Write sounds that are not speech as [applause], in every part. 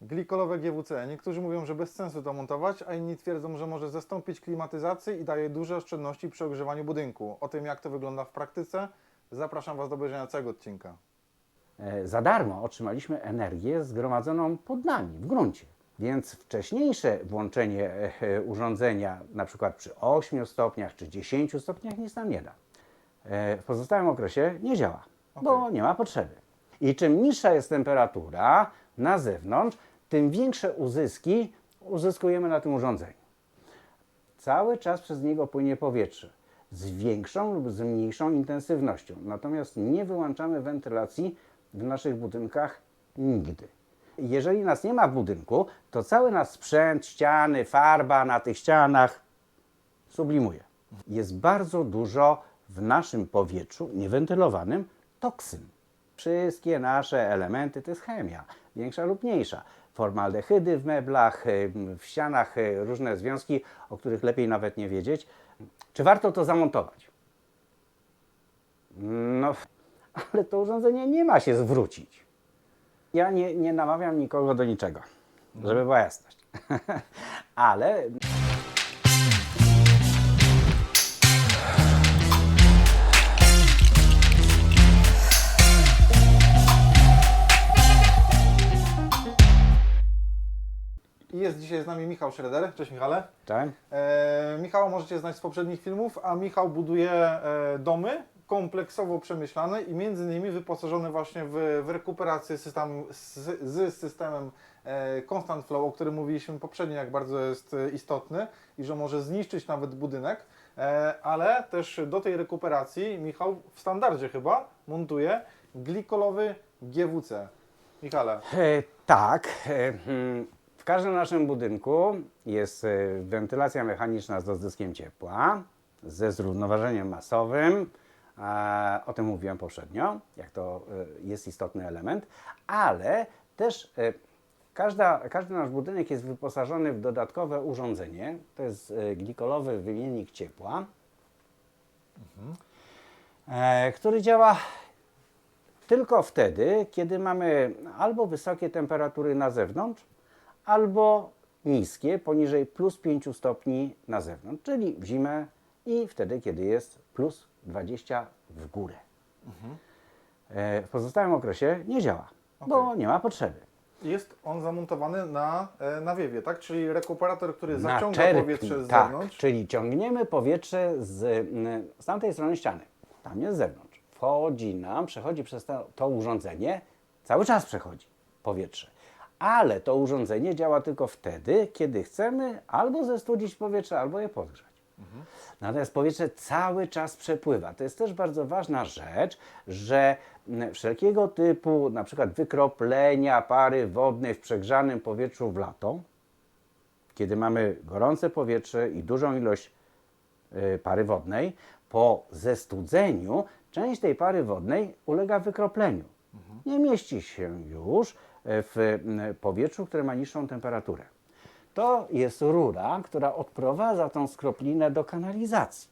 Glikolowe GWC. Niektórzy mówią, że bez sensu to montować, a inni twierdzą, że może zastąpić klimatyzację i daje duże oszczędności przy ogrzewaniu budynku. O tym, jak to wygląda w praktyce, zapraszam Was do obejrzenia całego odcinka. E, Za darmo otrzymaliśmy energię zgromadzoną pod nami, w gruncie. Więc wcześniejsze włączenie e, e, urządzenia, na przykład przy 8 stopniach czy 10 stopniach, nic nam nie da. E, W pozostałym okresie nie działa, bo Okej. nie ma potrzeby. I czym niższa jest temperatura na zewnątrz, tym większe uzyski uzyskujemy na tym urządzeniu. Cały czas przez niego płynie powietrze z większą lub z mniejszą intensywnością. Natomiast nie wyłączamy wentylacji w naszych budynkach nigdy. Jeżeli nas nie ma w budynku, to cały nasz sprzęt, ściany, farba na tych ścianach sublimuje. Jest bardzo dużo w naszym powietrzu niewentylowanym toksyn. Wszystkie nasze elementy to jest chemia, większa lub mniejsza. Formaldehydy w meblach, y, w ścianach, y, różne związki, o których lepiej nawet nie wiedzieć. Czy warto to zamontować? No, [laughs] ale to urządzenie nie ma się zwrócić. Ja nie, nie namawiam nikogo do niczego, żeby była jasność. [laughs] ale I jest dzisiaj z nami Michał Schroeder. Cześć Michale. tak? E, Michała możecie znać z poprzednich filmów, a Michał buduje e, domy kompleksowo przemyślane i między innymi wyposażone właśnie w, w rekuperację system, z, z systemem e, Constant Flow, o którym mówiliśmy poprzednio, jak bardzo jest e, istotny i że może zniszczyć nawet budynek, e, ale też do tej rekuperacji Michał w standardzie chyba montuje glikolowy GWC. Michale, E, tak. E, mm, w każdym naszym budynku jest e, wentylacja mechaniczna z dozdyskiem ciepła, ze zrównoważeniem masowym. O tym mówiłem poprzednio, jak to e, jest istotny element, ale też e, każda, każdy nasz budynek jest wyposażony w dodatkowe urządzenie. To jest glikolowy wymiennik ciepła, e, który działa tylko wtedy, kiedy mamy albo wysokie temperatury na zewnątrz, albo niskie, poniżej plus 5 stopni na zewnątrz, czyli w zimę i wtedy, kiedy jest plus 20 w górę. E, W pozostałym okresie nie działa, bo Okej. nie ma potrzeby. jest on zamontowany na e, nawiewie, tak? Czyli rekuperator, który zaciąga powietrze z tak, zewnątrz. czyli ciągniemy powietrze z, mm, z tamtej strony ściany, tam jest z zewnątrz. Wchodzi nam, przechodzi przez to, to urządzenie, cały czas przechodzi powietrze. Ale to urządzenie działa tylko wtedy, kiedy chcemy albo zestudzić powietrze, albo je podgrzać. Natomiast powietrze cały czas przepływa. To jest też bardzo ważna rzecz, że mm, wszelkiego typu, na przykład wykroplenia pary wodnej w przegrzanym powietrzu w lato, kiedy mamy gorące powietrze i dużą ilość y, pary wodnej, po zestudzeniu część tej pary wodnej ulega wykropleniu. Nie mieści się już w powietrzu, które ma niższą temperaturę. To jest rura, która odprowadza tą skroplinę do kanalizacji.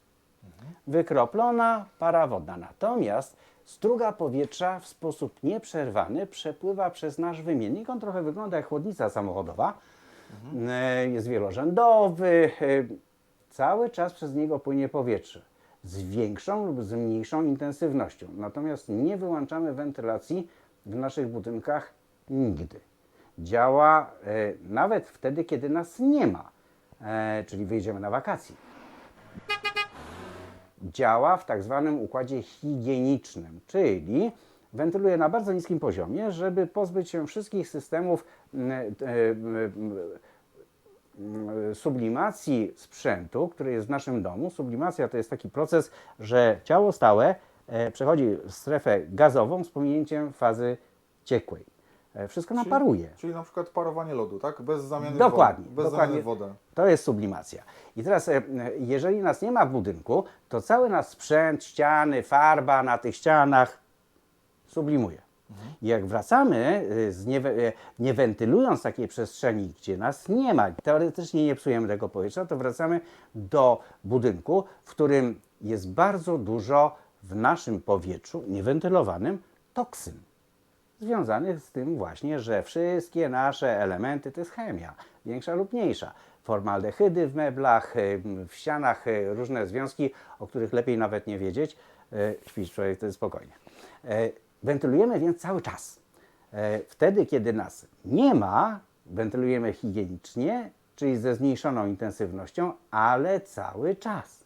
Wykroplona para wodna. Natomiast struga powietrza w sposób nieprzerwany przepływa przez nasz wymiennik. On trochę wygląda jak chłodnica samochodowa. E, Jest wielorzędowy. e, Cały czas przez niego płynie powietrze z większą lub z mniejszą intensywnością. Natomiast nie wyłączamy wentylacji w naszych budynkach nigdy. Działa e, nawet wtedy, kiedy nas nie ma, e, czyli wyjdziemy na wakacje działa w tak zwanym układzie higienicznym, czyli wentyluje na bardzo niskim poziomie, żeby pozbyć się wszystkich systemów e, sublimacji sprzętu, który jest w naszym domu. Sublimacja to jest taki proces, że ciało stałe przechodzi w strefę gazową z pominięciem fazy ciekłej. E, Wszystko Czyli- naparuje. Czyli na przykład parowanie lodu, tak? Bez zamiany Dokładnie, wody. Bez dokładnie. zamiany wodę. To jest sublimacja. I teraz, e, jeżeli nas nie ma w budynku, to cały nasz sprzęt, ściany, farba na tych ścianach sublimuje. I jak wracamy, z nie, e, nie wentylując takiej przestrzeni, gdzie nas nie ma, teoretycznie nie psujemy tego powietrza, to wracamy do budynku, w którym jest bardzo dużo w naszym powietrzu niewentylowanym toksyn. Związanych z tym właśnie, że wszystkie nasze elementy to jest chemia, większa lub mniejsza. Formaldehydy w meblach, y, w ścianach, y, różne związki, o których lepiej nawet nie wiedzieć. Y, Śpisz człowiek, jest spokojnie. Wentylujemy więc cały czas. Wtedy, kiedy nas nie ma, wentylujemy higienicznie, czyli ze zmniejszoną intensywnością, ale cały czas.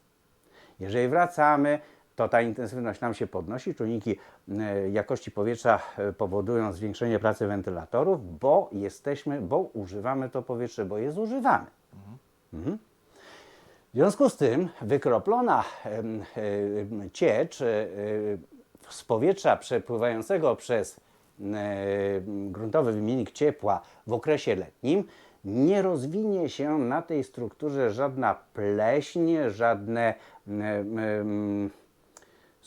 Jeżeli wracamy, to ta intensywność nam się podnosi, czujniki e, jakości powietrza e, powodują zwiększenie pracy wentylatorów, bo jesteśmy, bo używamy to powietrze, bo je zużywamy. Mhm. W związku z tym wykroplona ciecz e, z powietrza przepływającego przez gruntowy wymiennik ciepła w okresie letnim nie rozwinie się na tej strukturze żadna pleśń, żadne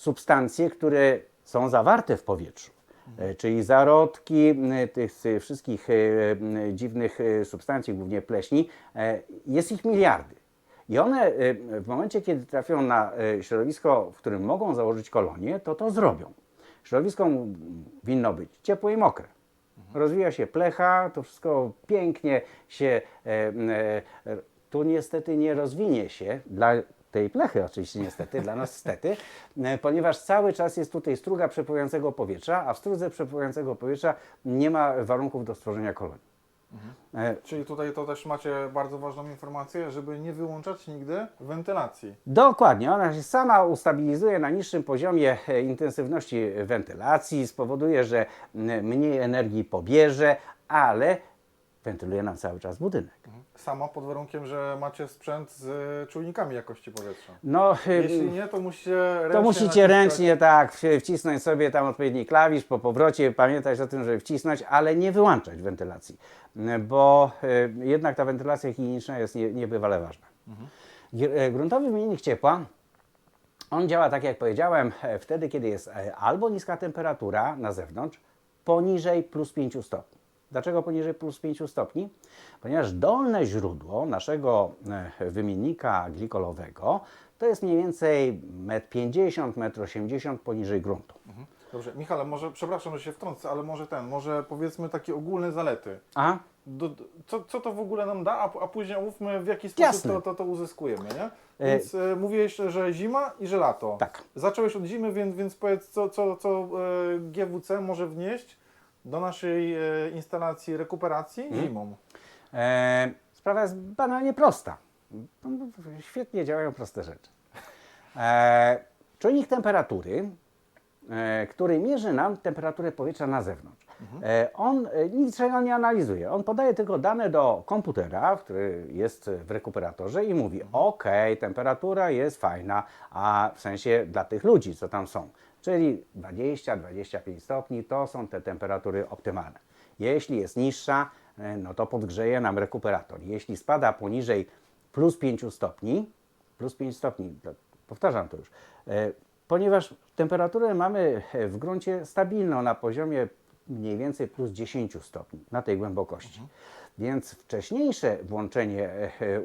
substancje, które są zawarte w powietrzu. E, Czyli zarodki tych e, wszystkich e, dziwnych substancji, głównie pleśni, jest ich miliardy. I one w momencie, kiedy trafią na środowisko, w którym mogą założyć kolonie, to to zrobią. Środowisko winno być ciepłe i mokre. Rozwija się plecha, to wszystko pięknie się. Tu niestety nie rozwinie się dla tej plechy, oczywiście niestety, dla nas stety, e, ponieważ cały czas jest tutaj struga przepływającego powietrza, a w strudze przepływającego powietrza nie ma warunków do stworzenia kolonii. E, Czyli tutaj to też macie bardzo ważną informację, żeby nie wyłączać nigdy wentylacji. Dokładnie, ona się sama ustabilizuje na niższym poziomie e, intensywności wentylacji, spowoduje, że mniej energii pobierze, ale wentyluje nam cały czas budynek. Sama pod warunkiem, że macie sprzęt z czujnikami jakości powietrza. No, Jeśli nie, to musicie ręcznie to musicie naciskać. ręcznie tak wcisnąć sobie tam odpowiedni klawisz po powrocie, pamiętać o tym, żeby wcisnąć, ale nie wyłączać wentylacji, bo y, jednak ta wentylacja higieniczna jest nie, niebywale ważna. E, Gruntowy wymiennik ciepła on działa tak jak powiedziałem, e, wtedy kiedy jest e, albo niska temperatura na zewnątrz, poniżej plus 5 stopni. Dlaczego poniżej plus 5 stopni? Ponieważ dolne źródło naszego e, wymiennika glikolowego to jest mniej więcej 1,50 m, 1,80 m poniżej gruntu. Dobrze, Michale, może, przepraszam, że się wtrącę, ale może ten, może powiedzmy takie ogólne zalety. A? Do, do, co, co to w ogóle nam da, a, a później omówmy w jaki sposób to, to, to uzyskujemy, nie? E- Więc e, mówiłeś, że zima i że lato. Tak. Zacząłeś od zimy, więc, więc powiedz, co, co, co e, GWC może wnieść do naszej e, instalacji rekuperacji Mhm. zimą. E, sprawa jest banalnie prosta. Świetnie działają proste rzeczy. E, czujnik temperatury, e, który mierzy nam temperaturę powietrza na zewnątrz. E, on e, niczego nie analizuje. On podaje tylko dane do komputera, który jest w rekuperatorze i mówi: OK, temperatura jest fajna, a w sensie dla tych ludzi, co tam są. Czyli 20-25 stopni to są te temperatury optymalne. Jeśli jest niższa, e, no to podgrzeje nam rekuperator. Jeśli spada poniżej plus 5 stopni, plus 5 stopni, to- powtarzam to już, e, ponieważ temperaturę mamy e, w gruncie stabilną na poziomie mniej więcej plus 10 stopni na tej głębokości. Więc wcześniejsze włączenie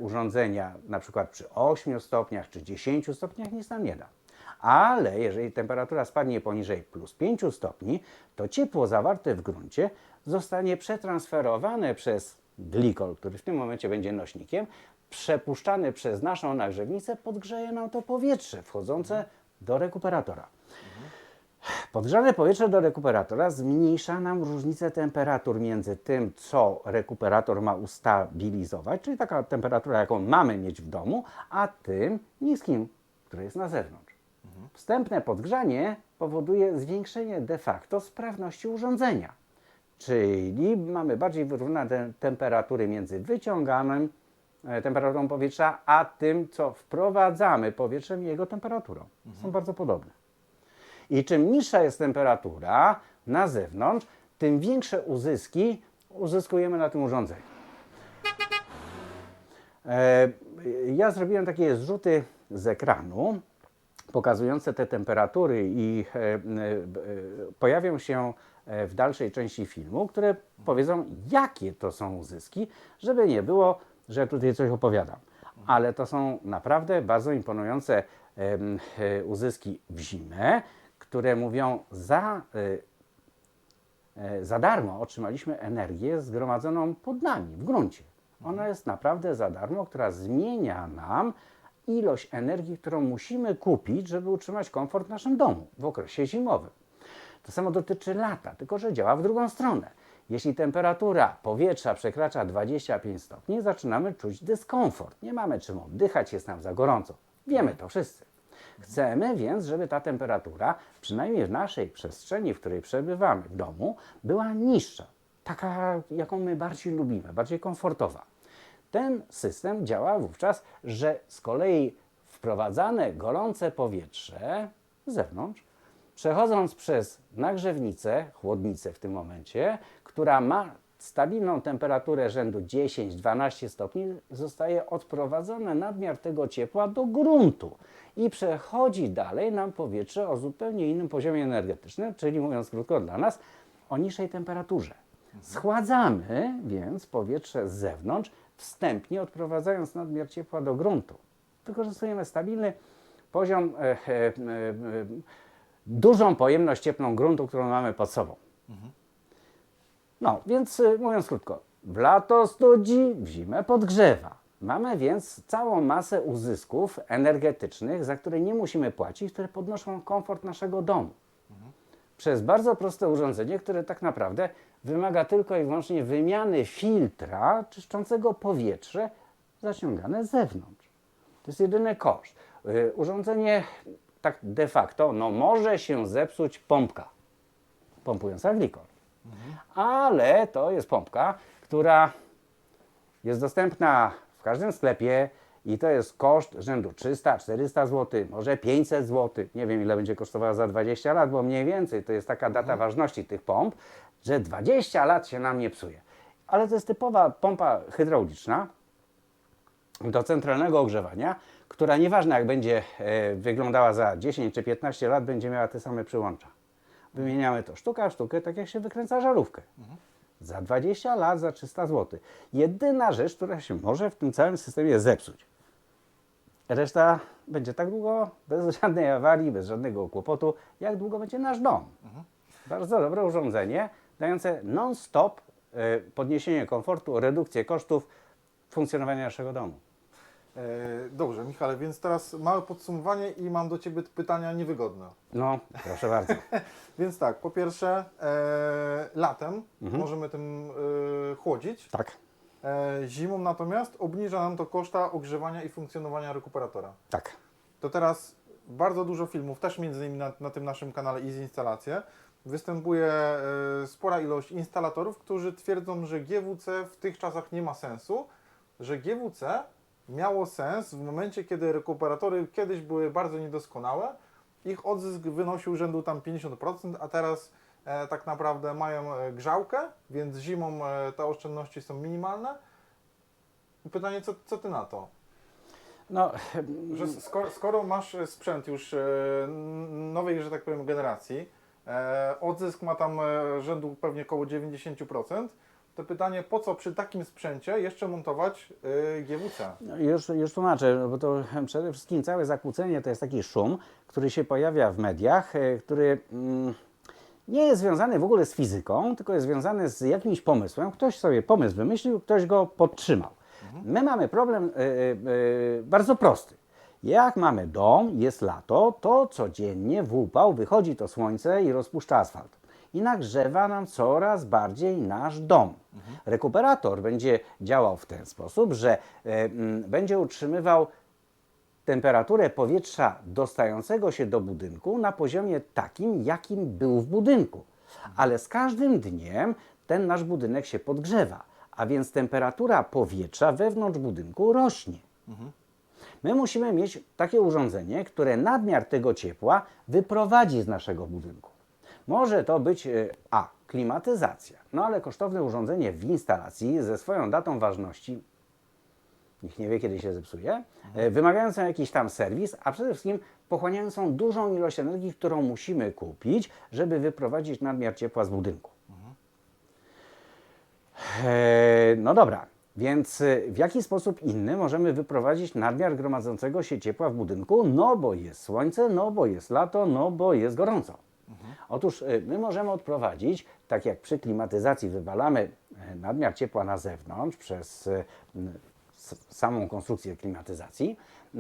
urządzenia, na przykład przy 8 stopniach czy 10 stopniach, nic nam nie da. Ale jeżeli temperatura spadnie poniżej plus 5 stopni, to ciepło zawarte w gruncie zostanie przetransferowane przez glikol, który w tym momencie będzie nośnikiem, przepuszczany przez naszą nagrzewnicę, podgrzeje nam to powietrze wchodzące do rekuperatora. Podgrzane powietrze do rekuperatora zmniejsza nam różnicę temperatur między tym, co rekuperator ma ustabilizować, czyli taka temperatura, jaką mamy mieć w domu, a tym niskim, który jest na zewnątrz. Wstępne podgrzanie powoduje zwiększenie de facto sprawności urządzenia, czyli mamy bardziej wyrównane temperatury między wyciąganym e, temperaturą powietrza, a tym, co wprowadzamy powietrzem i jego temperaturą. Są bardzo podobne. I czym niższa jest temperatura na zewnątrz, tym większe uzyski uzyskujemy na tym urządzeniu. E, Ja zrobiłem takie zrzuty z ekranu pokazujące te temperatury i e, e, e, pojawią się w dalszej części filmu, które powiedzą, jakie to są uzyski, żeby nie było, że tutaj coś opowiadam. Ale to są naprawdę bardzo imponujące uzyski w zimę, które mówią za za darmo otrzymaliśmy energię zgromadzoną pod nami, w gruncie. Ona jest naprawdę za darmo, która zmienia nam ilość energii, którą musimy kupić, żeby utrzymać komfort w naszym domu w okresie zimowym. To samo dotyczy lata, tylko że działa w drugą stronę. Jeśli temperatura powietrza przekracza 25 stopni, zaczynamy czuć dyskomfort. Nie mamy czym oddychać, jest nam za gorąco. Wiemy to wszyscy. Chcemy więc, żeby ta temperatura, przynajmniej w naszej przestrzeni, w której przebywamy w domu, była niższa. Taka, jaką my bardziej lubimy, bardziej komfortowa. Ten system działa wówczas, że z kolei wprowadzane gorące powietrze z zewnątrz, przechodząc przez nagrzewnicę, chłodnicę w tym momencie, która ma stabilną temperaturę rzędu 10-12 stopni, zostaje odprowadzone nadmiar tego ciepła do gruntu i przechodzi dalej nam powietrze o zupełnie innym poziomie energetycznym, czyli mówiąc krótko dla nas, o niższej temperaturze. Schładzamy więc powietrze z zewnątrz, wstępnie odprowadzając nadmiar ciepła do gruntu. Wykorzystujemy stabilny poziom, e, e, e, e, dużą pojemność cieplną gruntu, którą mamy pod sobą. No, więc y, mówiąc krótko, w lato studzi, w zimę podgrzewa. Mamy więc całą masę uzysków energetycznych, za które nie musimy płacić, które podnoszą komfort naszego domu. Przez bardzo proste urządzenie, które tak naprawdę wymaga tylko i wyłącznie wymiany filtra czyszczącego powietrze zaciągane z zewnątrz. To jest jedyny koszt. Y, Urządzenie tak de facto no, może się zepsuć pompka pompująca glikol. Ale to jest pompka, która jest dostępna w każdym sklepie i to jest koszt rzędu 300-400 zł, może 500 zł. Nie wiem, ile będzie kosztowała za 20 lat, bo mniej więcej to jest taka data ważności tych pomp, że 20 lat się nam nie psuje. Ale to jest typowa pompa hydrauliczna, do centralnego ogrzewania, która nieważne jak będzie e, wyglądała za 10 czy 15 lat, będzie miała te same przyłącza. Wymieniamy to sztuka w sztukę, tak jak się wykręca żarówkę. Za 20 lat, za 300 zł. Jedyna rzecz, która się może w tym całym systemie zepsuć. Reszta będzie tak długo, bez [laughs] żadnej awarii, bez żadnego kłopotu, jak długo będzie nasz dom. Bardzo dobre urządzenie, dające non-stop e, podniesienie komfortu, redukcję kosztów funkcjonowania naszego domu. E, Dobrze, Michale, więc teraz małe podsumowanie i mam do Ciebie pytania niewygodne. No, proszę bardzo. [laughs] Więc tak, po pierwsze, e, latem możemy tym e, chłodzić. Tak, E, zimą natomiast obniża nam to koszta ogrzewania i funkcjonowania rekuperatora. tak. To teraz bardzo dużo filmów, też między innymi na, na tym naszym kanale Easy Instalacje, występuje e, spora ilość instalatorów, którzy twierdzą, że GWC w tych czasach nie ma sensu, że GWC miało sens w momencie, kiedy rekuperatory kiedyś były bardzo niedoskonałe, ich odzysk wynosił rzędu tam 50%, a teraz e, tak naprawdę mają e, grzałkę, więc zimą te oszczędności są minimalne. Pytanie, co, co Ty na to? No, Że skoro, skoro masz sprzęt już nowej, że tak powiem, generacji, odzysk ma tam e, rzędu pewnie około 90%, to pytanie, po co przy takim sprzęcie jeszcze montować e, GWC? No, Już, już tłumaczę, no bo to [laughs] przede wszystkim całe zakłócenie to jest taki szum, który się pojawia w mediach, e, który mm, nie jest związany w ogóle z fizyką, tylko jest związany z jakimś pomysłem. Ktoś sobie pomysł wymyślił, ktoś go podtrzymał. My mamy problem e, e, e, bardzo prosty. Jak mamy dom, jest lato, to codziennie w upał wychodzi to słońce i rozpuszcza asfalt. I nagrzewa nam coraz bardziej nasz dom. Rekuperator będzie działał w ten sposób, że e, mm, będzie utrzymywał temperaturę powietrza dostającego się do budynku na poziomie takim, jakim był w budynku. Ale z każdym dniem ten nasz budynek się podgrzewa, a więc temperatura powietrza wewnątrz budynku rośnie. My musimy mieć takie urządzenie, które nadmiar tego ciepła wyprowadzi z naszego budynku. Może to być e, A. Klimatyzacja. No ale kosztowne urządzenie w instalacji ze swoją datą ważności nikt nie wie, kiedy się zepsuje, e, wymagającą jakiś tam serwis, a przede wszystkim pochłaniającą dużą ilość energii, którą musimy kupić, żeby wyprowadzić nadmiar ciepła z budynku. E, No dobra, więc e, w jaki sposób inny możemy wyprowadzić nadmiar gromadzącego się ciepła w budynku? No bo jest słońce, no bo jest lato, no bo jest gorąco. Otóż y, my możemy odprowadzić, tak jak przy klimatyzacji wywalamy y, nadmiar ciepła na zewnątrz przez y, samą konstrukcję klimatyzacji, y,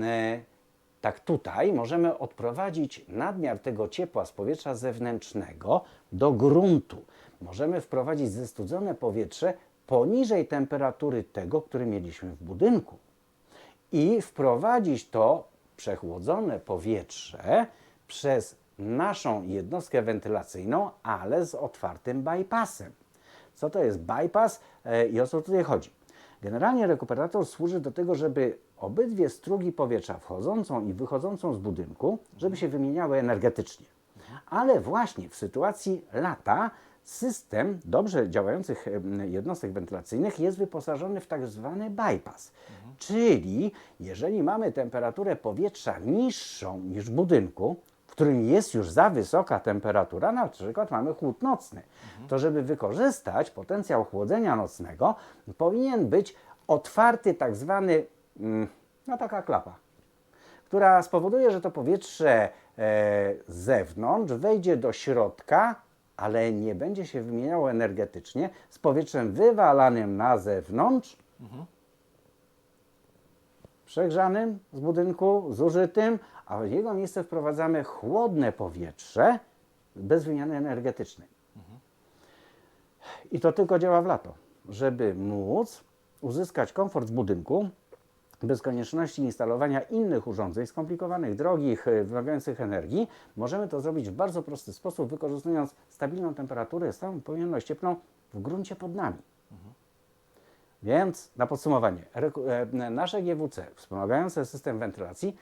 tak tutaj możemy odprowadzić nadmiar tego ciepła z powietrza zewnętrznego do gruntu. Możemy wprowadzić zestudzone powietrze poniżej temperatury tego, które mieliśmy w budynku i wprowadzić to przechłodzone powietrze przez naszą jednostkę wentylacyjną, ale z otwartym bypassem. Co to jest bypass e, i o co tutaj chodzi? Generalnie rekuperator służy do tego, żeby obydwie strugi powietrza wchodzącą i wychodzącą z budynku, żeby się wymieniały energetycznie. Ale właśnie w sytuacji lata system dobrze działających jednostek wentylacyjnych jest wyposażony w tak zwany bypass. Czyli jeżeli mamy temperaturę powietrza niższą niż w budynku, w którym jest już za wysoka temperatura, na przykład mamy chłód nocny, to żeby wykorzystać potencjał chłodzenia nocnego, powinien być otwarty tak zwany, mm, no taka klapa, która spowoduje, że to powietrze e, z zewnątrz wejdzie do środka, ale nie będzie się wymieniało energetycznie z powietrzem wywalanym na zewnątrz, przegrzanym z budynku, zużytym, a w jego miejsce wprowadzamy chłodne powietrze bez wymiany energetycznej. I to tylko działa w lato, żeby móc uzyskać komfort w budynku bez konieczności instalowania innych urządzeń skomplikowanych, drogich, e, wymagających energii. Możemy to zrobić w bardzo prosty sposób, wykorzystując stabilną temperaturę, stałą pojemność cieplną w gruncie pod nami. Więc na podsumowanie, e, nasze GWC wspomagające system wentylacji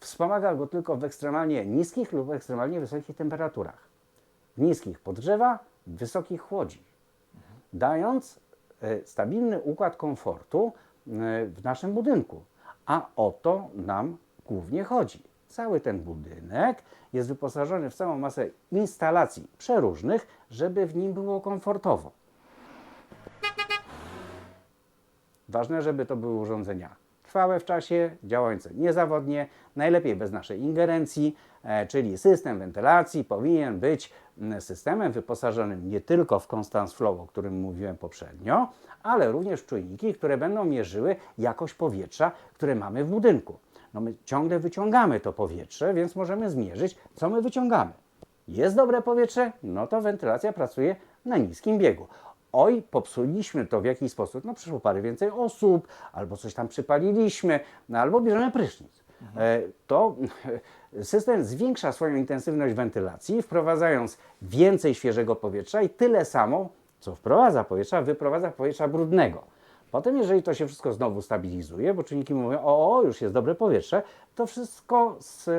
wspomaga go tylko w ekstremalnie niskich lub ekstremalnie wysokich temperaturach. W niskich podgrzewa, w wysokich chłodzi, dając e, stabilny układ komfortu w naszym budynku. A o to nam głównie chodzi. Cały ten budynek jest wyposażony w całą masę instalacji przeróżnych, żeby w nim było komfortowo. Ważne, żeby to były urządzenia trwałe w czasie, działające niezawodnie, najlepiej bez naszej ingerencji, e, czyli system wentylacji powinien być systemem wyposażonym nie tylko w Constance Flow, o którym mówiłem poprzednio, ale również w czujniki, które będą mierzyły jakość powietrza, które mamy w budynku. No my ciągle wyciągamy to powietrze, więc możemy zmierzyć, co my wyciągamy. Jest dobre powietrze, no to wentylacja pracuje na niskim biegu. Oj, popsuliśmy to w jakiś sposób, no przyszło parę więcej osób, albo coś tam przypaliliśmy, no, albo bierzemy prysznic. E, To [laughs] system zwiększa swoją intensywność wentylacji, wprowadzając więcej świeżego powietrza i tyle samo, co wprowadza powietrza, wyprowadza powietrza brudnego. Potem, jeżeli to się wszystko znowu stabilizuje, bo czynniki mówią, o, o już jest dobre powietrze, to wszystko z, y,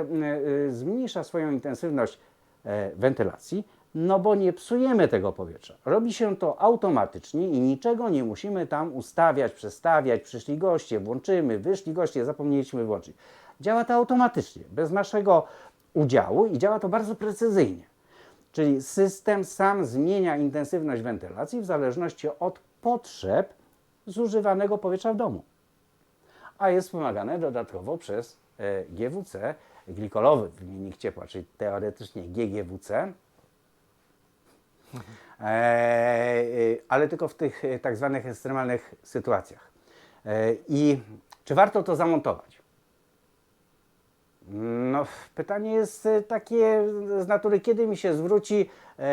y, zmniejsza swoją intensywność e, wentylacji, no bo nie psujemy tego powietrza. Robi się to automatycznie i niczego nie musimy tam ustawiać, przestawiać. Przyszli goście, włączymy, wyszli goście, zapomnieliśmy włączyć. Działa to automatycznie, bez naszego udziału i działa to bardzo precyzyjnie. Czyli system sam zmienia intensywność wentylacji w zależności od potrzeb zużywanego powietrza w domu. A jest wspomagane dodatkowo przez e, GWC, glikolowy wymiennik ciepła, czyli teoretycznie GGWC, ale tylko w tych e, tak zwanych ekstremalnych sytuacjach. E, I czy warto to zamontować? No, pytanie jest e, takie z natury, kiedy mi się zwróci e,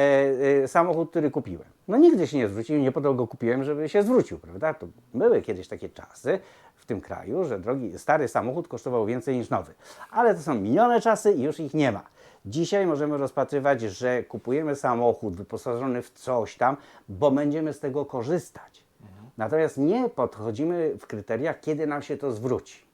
e, samochód, który kupiłem. No nigdy się nie zwrócił, nie po to go kupiłem, żeby się zwrócił, prawda? To były kiedyś takie czasy w tym kraju, że drogi, stary samochód kosztował więcej niż nowy. Ale to są minione czasy i już ich nie ma. Dzisiaj możemy rozpatrywać, że kupujemy samochód wyposażony w coś tam, bo będziemy z tego korzystać. Natomiast nie podchodzimy w kryteriach, kiedy nam się to zwróci.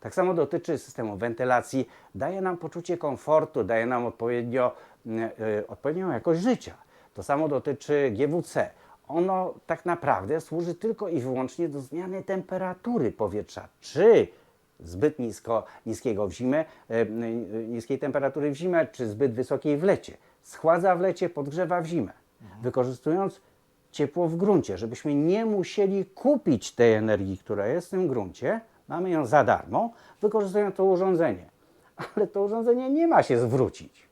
Tak samo dotyczy systemu wentylacji. Daje nam poczucie komfortu, daje nam odpowiednio, mm, y, odpowiednią jakość życia. To samo dotyczy GWC. Ono tak naprawdę służy tylko i wyłącznie do zmiany temperatury powietrza. Czy zbyt nisko, niskiego w zimę, y, niskiej temperatury w zimę, czy zbyt wysokiej w lecie. Schładza w lecie, podgrzewa w zimę. Wykorzystując ciepło w gruncie, żebyśmy nie musieli kupić tej energii, która jest w tym gruncie, mamy ją za darmo, wykorzystując to urządzenie. Ale to urządzenie nie ma się zwrócić.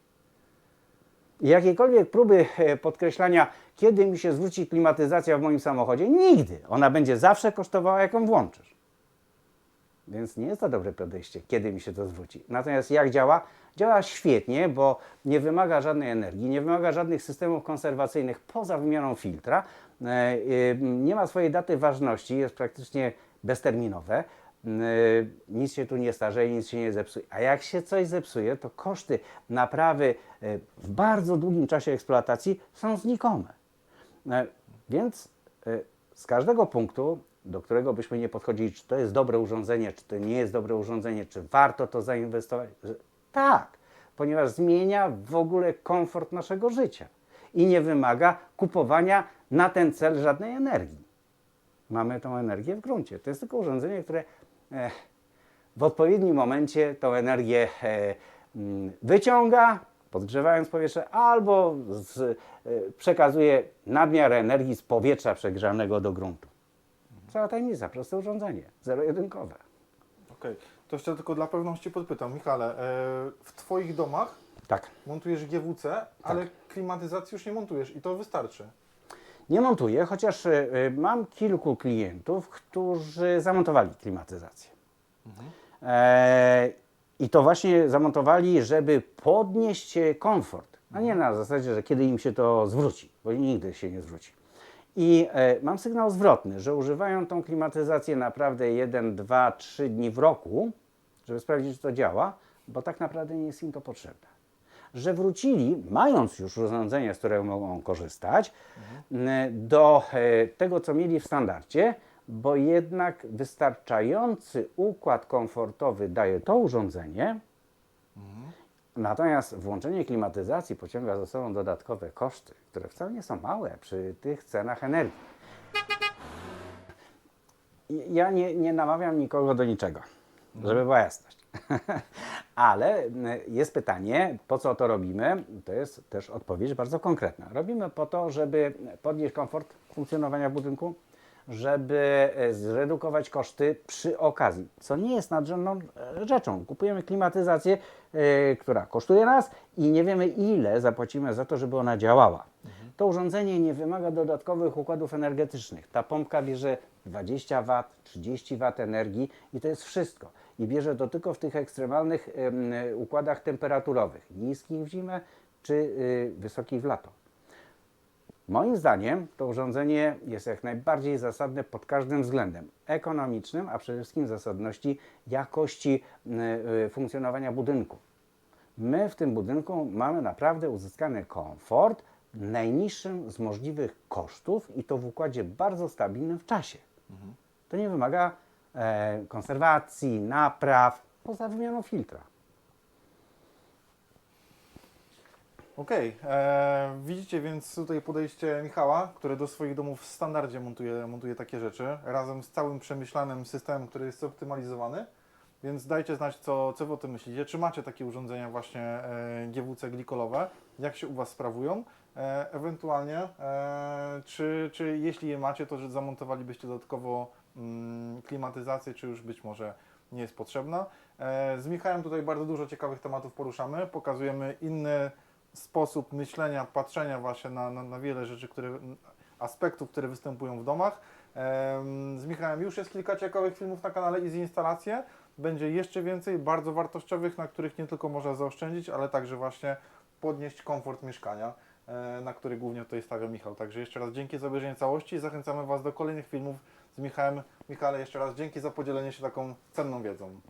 Jakiekolwiek próby e, podkreślania, kiedy mi się zwróci klimatyzacja w moim samochodzie, nigdy. Ona będzie zawsze kosztowała, jak ją włączysz. Więc nie jest to dobre podejście, kiedy mi się to zwróci. Natomiast jak działa? Działa świetnie, bo nie wymaga żadnej energii, nie wymaga żadnych systemów konserwacyjnych poza wymianą filtra. E, e, Nie ma swojej daty ważności, jest praktycznie bezterminowe. E, Nic się tu nie starzeje, nic się nie zepsuje. A jak się coś zepsuje, to koszty naprawy w bardzo długim czasie eksploatacji są znikome. Więc z każdego punktu, do którego byśmy nie podchodzili, czy to jest dobre urządzenie, czy to nie jest dobre urządzenie, czy warto to zainwestować, tak, ponieważ zmienia w ogóle komfort naszego życia i nie wymaga kupowania na ten cel żadnej energii. Mamy tą energię w gruncie. To jest tylko urządzenie, które e, w odpowiednim momencie tą energię e, mm, wyciąga, podgrzewając powietrze, albo z, e, przekazuje nadmiar energii z powietrza przegrzanego do gruntu. Cała tajemnica, proste urządzenie, zero-jedynkowe. Okej, to jeszcze tylko dla pewności podpytam. Michale, e, w Twoich domach Tak. montujesz GWC, ale klimatyzacji już nie montujesz i to wystarczy. Nie montuję, chociaż e, mam kilku klientów, którzy zamontowali klimatyzację. E, I to właśnie zamontowali, żeby podnieść e, komfort, a nie na zasadzie, że kiedy im się to zwróci, bo nigdy się nie zwróci. I e, mam sygnał zwrotny, że używają tą klimatyzację naprawdę 1, 2, 3 dni w roku, żeby sprawdzić, czy to działa, bo tak naprawdę nie jest im to potrzebne. Że wrócili, mając już urządzenie, z którego mogą korzystać, m, do e, tego, co mieli w standardzie, bo jednak wystarczający układ komfortowy daje to urządzenie, Natomiast włączenie klimatyzacji pociąga za sobą dodatkowe koszty, które wcale nie są małe przy tych cenach energii. Ja nie, nie namawiam nikogo do niczego, żeby była jasność. [laughs] Ale m, jest pytanie, po co to robimy? To jest też odpowiedź bardzo konkretna. Robimy po to, żeby podnieść komfort funkcjonowania budynku, żeby e, zredukować koszty przy okazji, co nie jest nadrzędną e, rzeczą. Kupujemy klimatyzację, e, która kosztuje nas i nie wiemy ile zapłacimy za to, żeby ona działała. To urządzenie nie wymaga dodatkowych układów energetycznych. Ta pompka bierze 20 W, 30 W energii i to jest wszystko. I bierze to tylko w tych ekstremalnych em, układach temperaturowych, niskich w zimę czy y, wysokich w lato. Moim zdaniem to urządzenie jest jak najbardziej zasadne pod każdym względem ekonomicznym, a przede wszystkim zasadności jakości y, y, funkcjonowania budynku. My w tym budynku mamy naprawdę uzyskany komfort najniższym z możliwych kosztów i to w układzie bardzo stabilnym w czasie. To nie wymaga e, konserwacji, napraw, poza wymianą filtra. Okej, e, widzicie więc tutaj podejście Michała, który do swoich domów w standardzie montuje, montuje takie rzeczy, razem z całym przemyślanym systemem, który jest zoptymalizowany. Więc dajcie znać, co, co wy o tym myślicie. Czy macie takie urządzenia właśnie e, GWC glikolowe? Jak się u Was sprawują? E, ewentualnie, e, czy, czy jeśli je macie, to że zamontowalibyście dodatkowo mm, klimatyzację, czy już być może nie jest potrzebna. E, z Michałem tutaj bardzo dużo ciekawych tematów poruszamy. Pokazujemy inny sposób myślenia, patrzenia właśnie na, na, na wiele rzeczy, które, aspektów, które występują w domach. Z Michałem już jest kilka ciekawych filmów na kanale i z instalacje. Będzie jeszcze więcej, bardzo wartościowych, na których nie tylko można zaoszczędzić, ale także właśnie podnieść komfort mieszkania, e, na który głównie tutaj stawia Michał. Także jeszcze raz dzięki za obejrzenie całości i zachęcamy Was do kolejnych filmów z Michałem. Michale, jeszcze raz dzięki za podzielenie się taką cenną wiedzą.